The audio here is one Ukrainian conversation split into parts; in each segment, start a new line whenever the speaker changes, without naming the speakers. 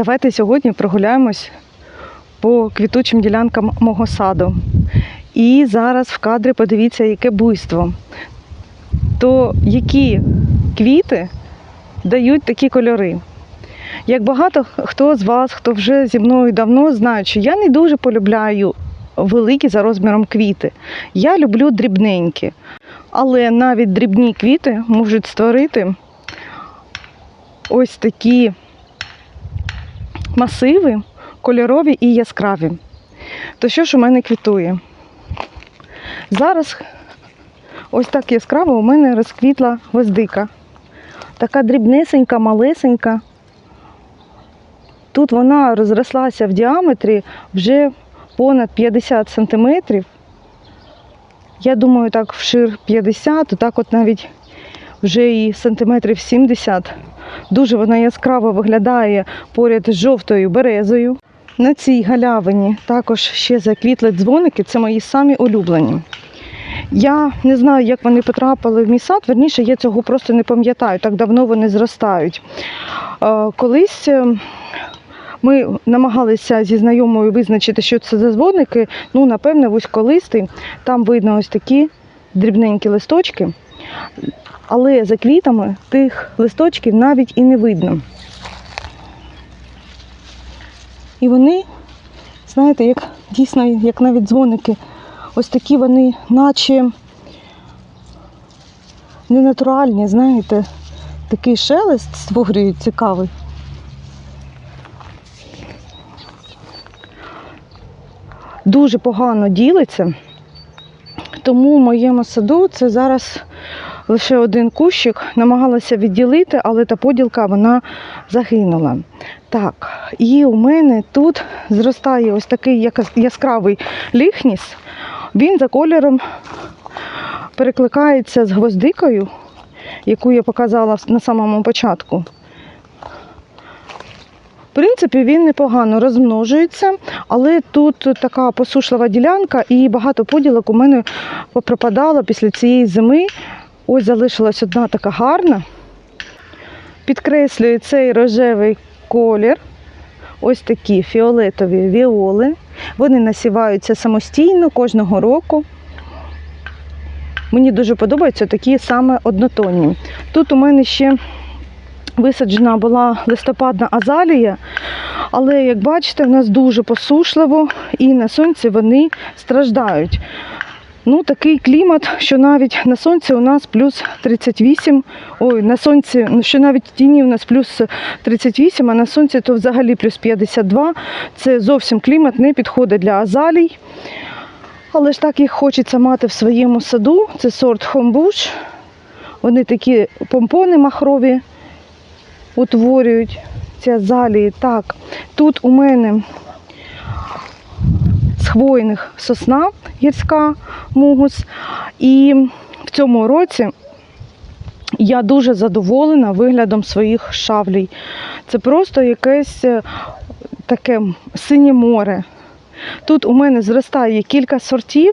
Давайте сьогодні прогуляємось по квітучим ділянкам мого саду. І зараз в кадрі подивіться, яке буйство. То які квіти дають такі кольори. Як багато хто з вас, хто вже зі мною давно знає, що я не дуже полюбляю великі за розміром квіти. Я люблю дрібненькі. Але навіть дрібні квіти можуть створити ось такі масиви, кольорові і яскраві. То що ж у мене квітує? Зараз ось так яскраво у мене розквітла гвоздика. Така дрібнесенька, малесенька. Тут вона розрослася в діаметрі вже понад 50 сантиметрів. Я думаю, так вшир 50, так от навіть вже і сантиметрів 70. Дуже вона яскраво виглядає поряд з жовтою березою. На цій галявині також ще заквітли дзвоники, це мої самі улюблені. Я не знаю, як вони потрапили в мій сад, верніше я цього просто не пам'ятаю, так давно вони зростають. Е, Колись е, ми намагалися зі знайомою визначити, що це за дзвоники. Ну, напевне, вузьколистий. Там видно ось такі дрібненькі листочки. Але за квітами тих листочків навіть і не видно. І вони, знаєте, як дійсно, як навіть дзвоники, ось такі вони, наче ненатуральні, знаєте, такий шелест створюють цікавий. Дуже погано ділиться, тому в моєму саду це зараз лише один кущик, намагалася відділити, але та поділка вона загинула. Так, і у мене тут зростає ось такий яскравий ліхніс. Він за кольором перекликається з гвоздикою, яку я показала на самому початку. В принципі, він непогано розмножується, але тут така посушлива ділянка і багато поділок у мене попропадало після цієї зими. Ось залишилась одна така гарна. Підкреслюю цей рожевий колір. Ось такі фіолетові віоли. Вони насіваються самостійно кожного року. Мені дуже подобаються такі саме однотонні. Тут у мене ще висаджена була листопадна азалія, але, як бачите, в нас дуже посушливо і на сонці вони страждають. Ну, такий клімат, що навіть на сонці у нас плюс 38, ой, на сонці, що навіть в тіні у нас плюс 38, а на сонці то взагалі плюс 52. Це зовсім клімат не підходить для азалій. Але ж так їх хочеться мати в своєму саду. Це сорт хомбуш. Вони такі помпони махрові утворюють ці азалії. Так, тут у мене хвойних сосна гірська мугус. І в цьому році я дуже задоволена виглядом своїх шавлій. Це просто якесь е, таке синє море. Тут у мене зростає кілька сортів.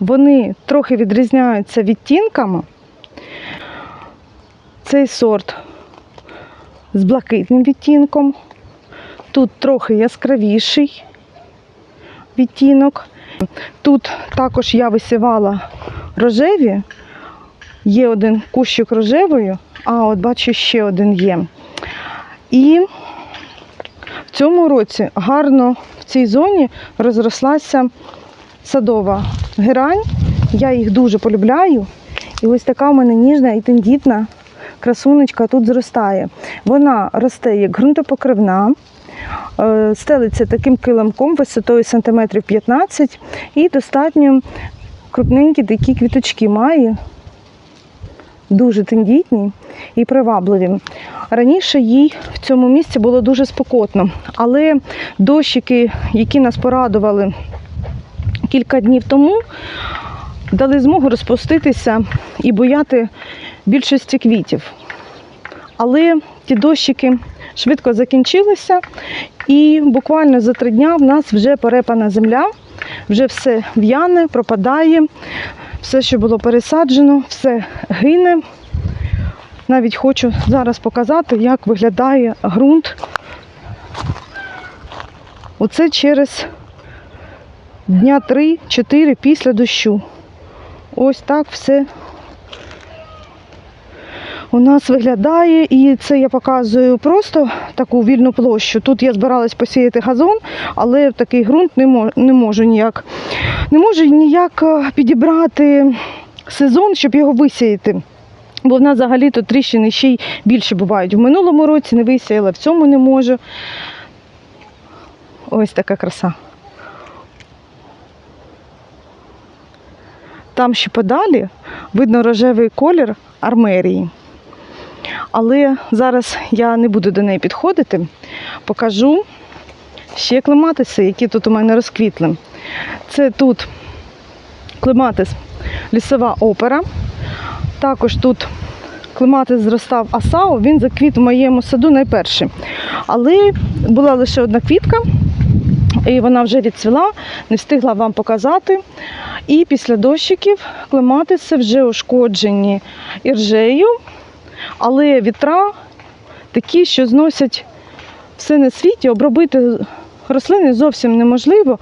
Вони трохи відрізняються відтінками. Цей сорт з блакитним відтінком. Тут трохи яскравіший відтінок. Тут також я висівала рожеві. Є один кущик рожевою, а от бачу, ще один є. І в цьому році гарно в цій зоні розрослася садова герань. Я їх дуже полюбляю. І ось така в мене ніжна і тендітна красунечка тут зростає. Вона росте як ґрунтопокривна, стелиться таким килимком висотою сантиметрів 15 і достатньо крупненькі такі квіточки має. Дуже тендітні і привабливі. Раніше їй в цьому місці було дуже спекотно, але дощики, які нас порадували кілька днів тому, дали змогу розпуститися і бояти більшості квітів. Але ті дощики швидко закінчилися, і буквально за три дня в нас вже перепана земля, вже все в'яне, пропадає, все, що було пересаджено, все гине. навіть хочу зараз показати, як виглядає ґрунт. Оце через дня 3-4 після дощу. Ось так все у нас виглядає, і це я показую просто таку вільну площу. Тут я збиралась посіяти газон, але такий ґрунт не можу, не можу ніяк. Не можу ніяк е, підібрати сезон, щоб його висіяти. Бо в нас взагалі тут тріщини ще й більше бувають. В минулому році не висіяла, в цьому не можу. Ось така краса. Там ще подалі видно рожевий колір армерії. Але зараз я не буду до неї підходити. Покажу ще клематиси, які тут у мене розквітли. Це тут клематис лісова опера. Також тут клематис зростав асао, він заквіт у моєму саду найперший. Але була лише одна квітка, і вона вже відцвіла, не встигла вам показати. І після дощиків клематиси вже ушкоджені іржею, але вітра такі, що зносять все на світі, обробити рослини зовсім неможливо.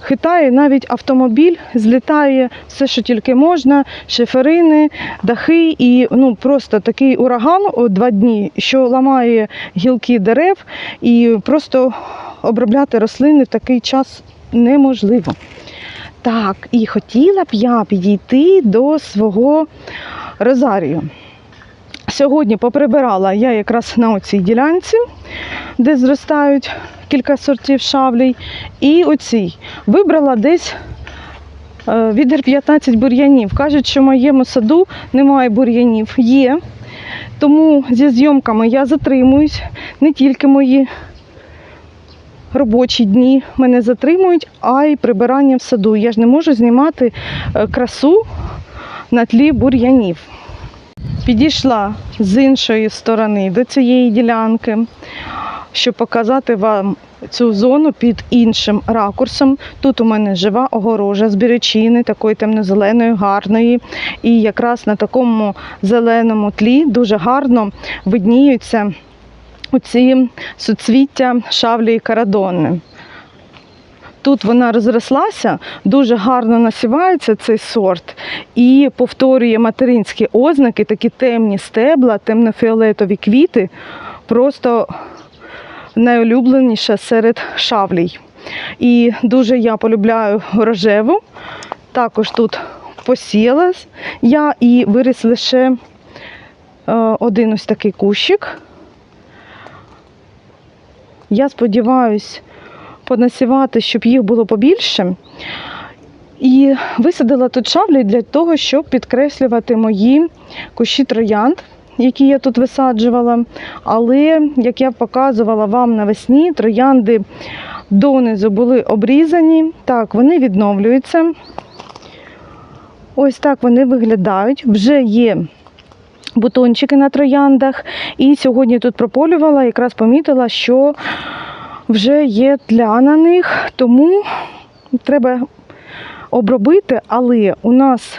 Хитає навіть автомобіль, злітає все, що тільки можна, шиферини, дахи і ну просто такий ураган о два дні, що ламає гілки дерев, і просто обробляти рослини в такий час неможливо. Так, і хотіла б я підійти до свого розарію. Сьогодні поприбирала я якраз на оцій ділянці, де зростають кілька сортів шавлій, і оцій. Вибрала десь е, відер 15 бур'янів. Кажуть, що в моєму саду немає бур'янів. Є. Тому зі зйомками я затримуюсь. Не тільки мої робочі дні мене затримують, а й прибирання в саду. Я ж не можу знімати е, красу на тлі бур'янів. Підійшла з іншої сторони до цієї ділянки, щоб показати вам цю зону під іншим ракурсом. Тут у мене жива огорожа з бірячини, такої темно-зеленої, гарної. І якраз на такому зеленому тлі дуже гарно видніються оці суцвіття шавлі і карадони. Тут вона розрослася, дуже гарно насівається цей сорт і повторює материнські ознаки, такі темні стебла, темно-фіолетові квіти, просто найулюбленіша серед шавлій. І дуже я полюбляю рожеву. Також тут посіялась я і виріс лише е, один ось такий кущик. Я сподіваюся понасівати, щоб їх було побільше. І висадила тут шаблі для того, щоб підкреслювати мої кущі троянд, які я тут висаджувала. Але, як я показувала вам навесні, троянди донизу були обрізані. Так, вони відновлюються. Ось так вони виглядають. Вже є бутончики на трояндах. І сьогодні тут прополювала, якраз помітила, що вже є тля на них, тому треба обробити, але у нас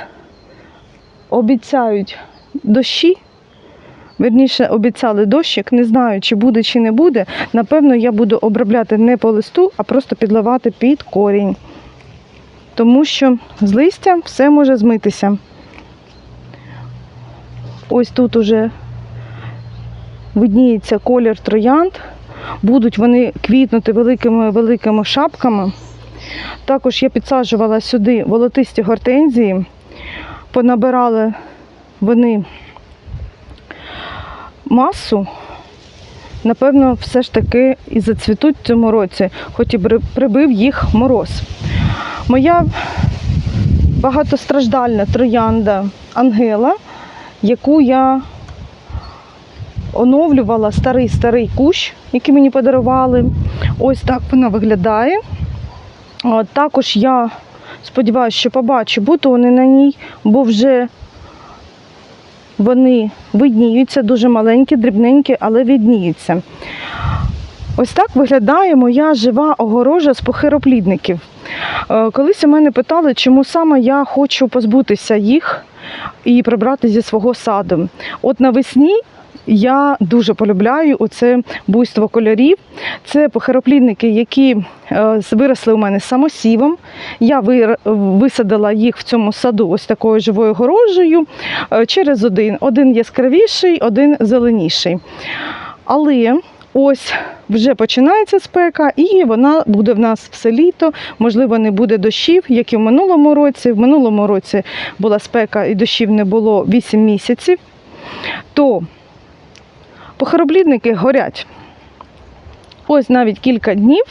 обіцяють дощі. Верніше обіцяли дощик, не знаю, чи буде, чи не буде. Напевно, я буду обробляти не по листу, а просто підливати під корінь. Тому що з листя все може змитися. Ось тут уже видніється колір троянд. Будуть вони квітнути великими-великими шапками. Також я підсаджувала сюди волотисті гортензії. Понабирали вони масу. Напевно, все ж таки і зацвітуть в цьому році, хоч і прибив їх мороз. Моя багатостраждальна троянда Ангела, яку я оновлювала старий-старий кущ, який мені подарували. Ось так вона виглядає. Також я сподіваюся, що побачу бутони на ній, бо вже вони видніються, дуже маленькі, дрібненькі, але видніються. Ось так виглядає моя жива огорожа з похироплідників. Е, Колись у мене питали, чому саме я хочу позбутися їх. і прибрати зі свого саду. От навесні я дуже полюбляю оце буйство кольорів. Це похироплідники, які е, виросли у мене самосівом. Я висадила їх в цьому саду ось такою живою горожею е, через один. Один яскравіший, один зеленіший. Але ось вже починається спека, і вона буде в нас все літо. Можливо, не буде дощів, як і в минулому році. В минулому році була спека і дощів не було 8 місяців. То похороблідники горять. Ось навіть кілька днів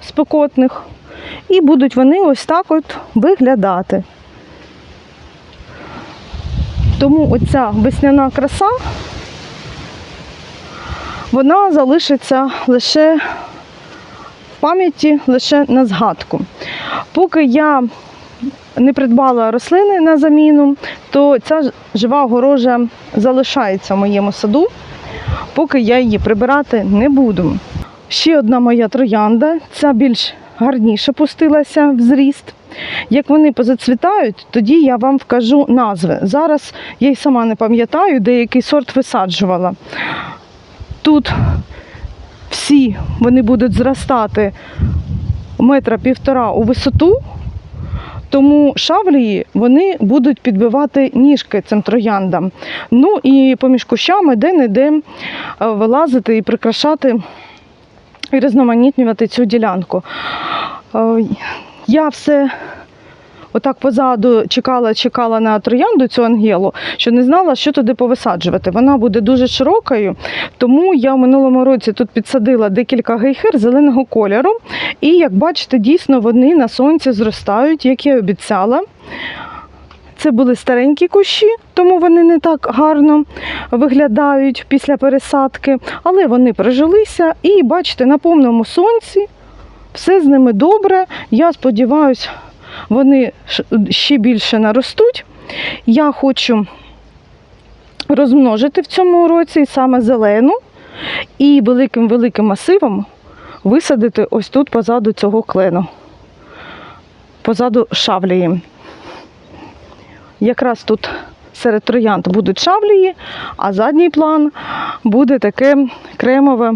спекотних, і будуть вони ось так от виглядати. Тому оця весняна краса вона залишиться лише в пам'яті, лише на згадку. Поки я не придбала рослини на заміну, то ця жива огорожа залишається в моєму саду, поки я її прибирати не буду. Ще одна моя троянда, ця більш гарніше пустилася в зріст. Як вони позацвітають, тоді я вам вкажу назви. Зараз я й сама не пам'ятаю, де який сорт висаджувала. Тут всі вони будуть зростати метра півтора у висоту, тому шавлії вони будуть підбивати ніжки цим трояндам. Ну і поміж кущами де-не-де е, вилазити і прикрашати і різноманітнювати цю ділянку. Е, Я все отак позаду чекала, чекала на троянду цю ангелу, що не знала, що туди повисаджувати. Вона буде дуже широкою, тому я в минулому році тут підсадила декілька гейхер зеленого кольору. І як бачите, дійсно вони на сонці зростають, як я обіцяла. Це були старенькі кущі, тому вони не так гарно виглядають після пересадки, але вони прижилися і бачите, на повному сонці все з ними добре. Я сподіваюся, вони ще більше наростуть. Я хочу розмножити в цьому році саме зелену і великим-великим масивом висадити ось тут позаду цього клену, позаду шавлії. Якраз тут серед троянд будуть шавлії, а задній план буде таке кремове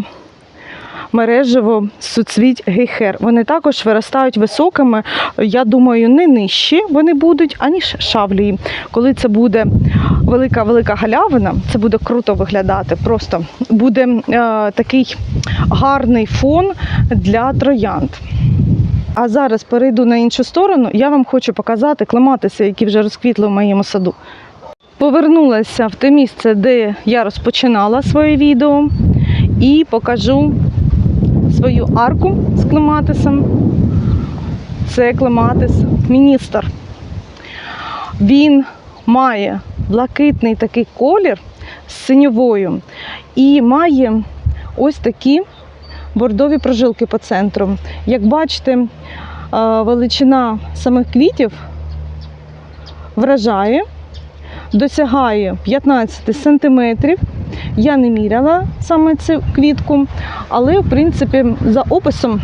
мережево суцвіть гейхер. Вони також виростають високими, я думаю, не нижчі вони будуть, аніж шавлії. Коли це буде велика-велика галявина, це буде круто виглядати. Просто буде е, такий гарний фон для троянд. А зараз перейду на іншу сторону. Я вам хочу показати клематиси, які вже розквітли в моєму саду. Повернулася в те місце, де я розпочинала своє відео, і покажу свою арку з клематисом. Це клематис міністр. Він має блакитний такий колір з синьовою і має ось такі бордові прожилки по центру. Як бачите, е, величина самих квітів вражає, досягає 15 сантиметрів. Я не міряла саме цю квітку, але в принципі за описом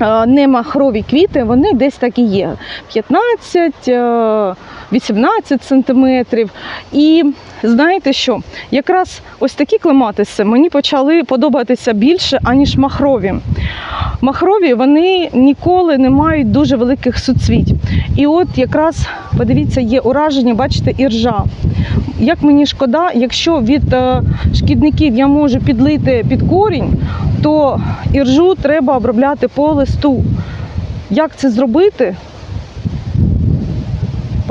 е, не махрові квіти, вони десь так і є. 15, е, 18 сантиметрів. І знаєте що? Якраз ось такі клематиси мені почали подобатися більше, аніж махрові. Махрові вони ніколи не мають дуже великих суцвіть. І от якраз подивіться, є ураження, бачите, іржа. Як мені шкода, якщо від е, шкідників я можу підлити під корінь, то іржу треба обробляти по листу. Як це зробити?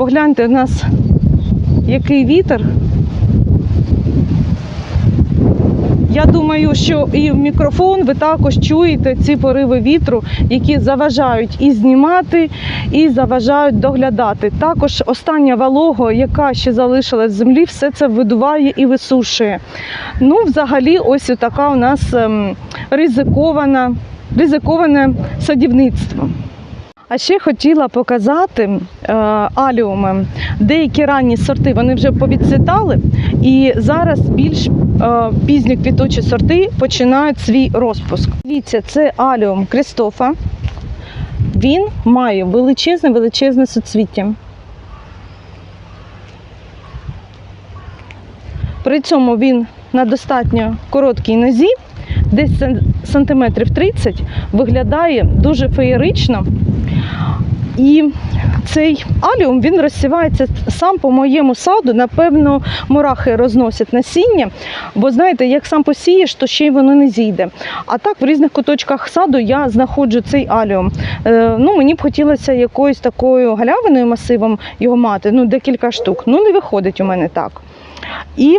Погляньте, у нас який вітер. Я думаю, що і в мікрофон ви також чуєте ці пориви вітру, які заважають і знімати, і заважають доглядати. Також остання волога, яка ще залишилась з землі, все це видуває і висушує. Ну, взагалі, ось така у нас ем, ризикована, ризиковане садівництво. А ще хотіла показати е, аліуми. Деякі ранні сорти вони вже повідцвітали, і зараз більш е, пізні квітучі сорти починають свій розпуск. Дивіться, це аліум Крістофа. Він має величезне величезне суцвіття. При цьому він на достатньо короткій нозі, десь сантиметрів 30, виглядає дуже феєрично. І цей аліум він розсівається сам по моєму саду. Напевно, мурахи розносять насіння, бо знаєте, як сам посієш, то ще й воно не зійде. А так в різних куточках саду я знаходжу цей аліум. Е, ну, мені б хотілося якоюсь такою галявиною масивом його мати, ну декілька штук. Ну, не виходить у мене так. І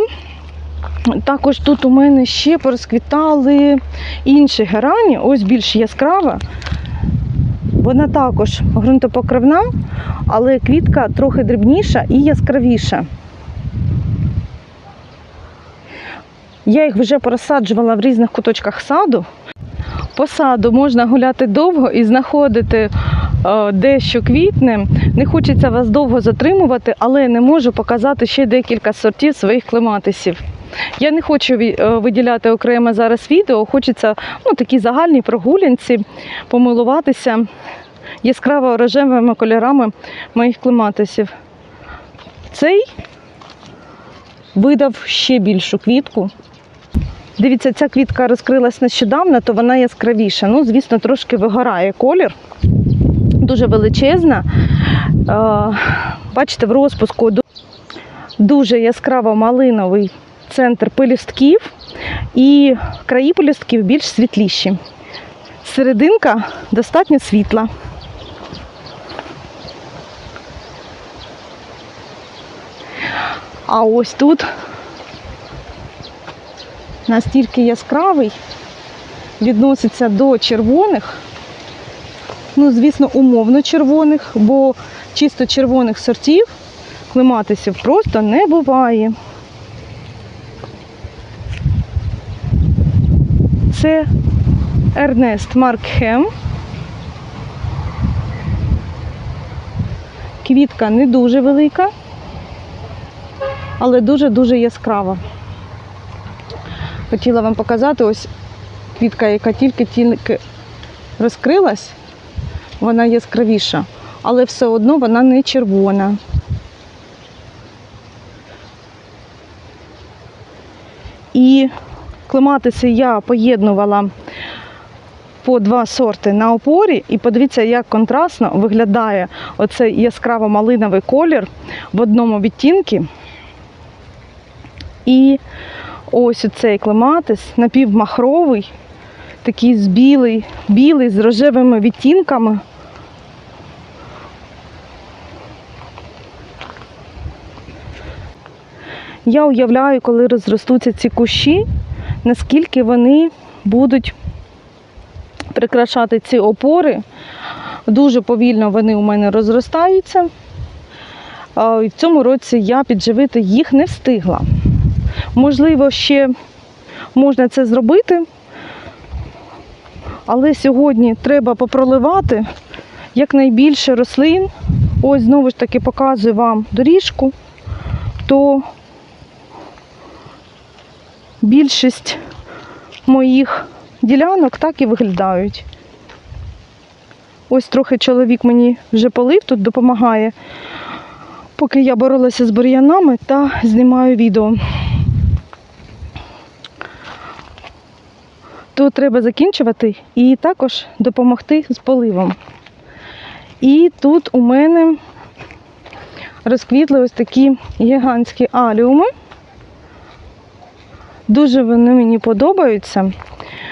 також тут у мене ще порозквітали інші герані, ось більш яскрава. Вона також ґрунтопокривна, але квітка трохи дрібніша і яскравіша. Я їх вже порозсаджувала в різних куточках саду. По саду можна гуляти довго і знаходити е, дещо квітне. Не хочеться вас довго затримувати, але не можу показати ще декілька сортів своїх клематисів. Я не хочу е, виділяти окремо зараз відео, хочеться ну, такі загальні прогулянці, помилуватися яскраво рожевими кольорами моїх клематисів. Цей видав ще більшу квітку. Дивіться, ця квітка розкрилась нещодавно, то вона яскравіша. Ну, звісно, трошки вигорає колір. Дуже величезна. Е, Бачите, в розпуску дуже яскраво малиновий центр пелюстків і краї пелюстків більш світліші. Серединка достатньо світла. А ось тут настільки яскравий, відноситься до червоних, ну, звісно, умовно червоних, бо чисто червоних сортів клематисів просто не буває. Це Ернест Маркхем. Квітка не дуже велика, але дуже-дуже яскрава. Хотіла вам показати ось квітка, яка тільки-тільки розкрилась, вона яскравіша, але все одно вона не червона. І клематиси я поєднувала по два сорти на опорі, і подивіться, як контрастно виглядає оцей яскраво малиновий колір в одному відтінку. І ось оцей клематис напівмахровий, такий з білий, білий з рожевими відтінками. Я уявляю, коли розростуться ці кущі, наскільки вони будуть прикрашати ці опори. Дуже повільно вони у мене розростаються. І в цьому році я підживити їх не встигла. Можливо, ще можна це зробити, але сьогодні треба попроливати якнайбільше рослин. Ось знову ж таки показую вам доріжку, то більшість моїх ділянок так і виглядають. Ось трохи чоловік мені вже полив, тут допомагає, поки я боролася з бур'янами та знімаю відео. То треба закінчувати і також допомогти з поливом. І тут у мене розквітли ось такі гігантські аліуми. Дуже вони мені подобаються,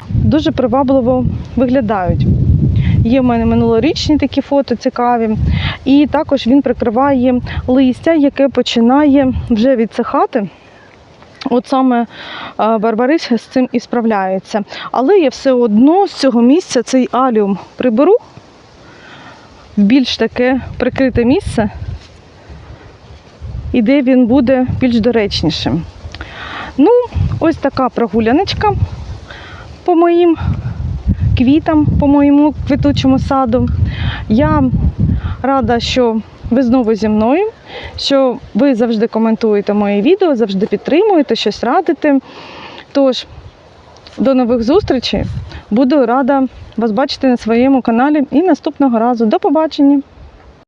дуже привабливо виглядають. Є в мене минулорічні такі фото цікаві. І також він прикриває листя, яке починає вже відсихати. От саме а, Барбарис з цим і справляється. Але я все одно з цього місця цей аліум приберу в більш таке прикрите місце, і де він буде більш доречнішим. Ну, ось така прогуляночка по моїм квітам, по моєму квітучому саду. Я рада, що ви знову зі мною, що ви завжди коментуєте мої відео, завжди підтримуєте, щось радите. Тож, до нових зустрічей. Буду рада вас бачити на своєму каналі і наступного разу. До побачення!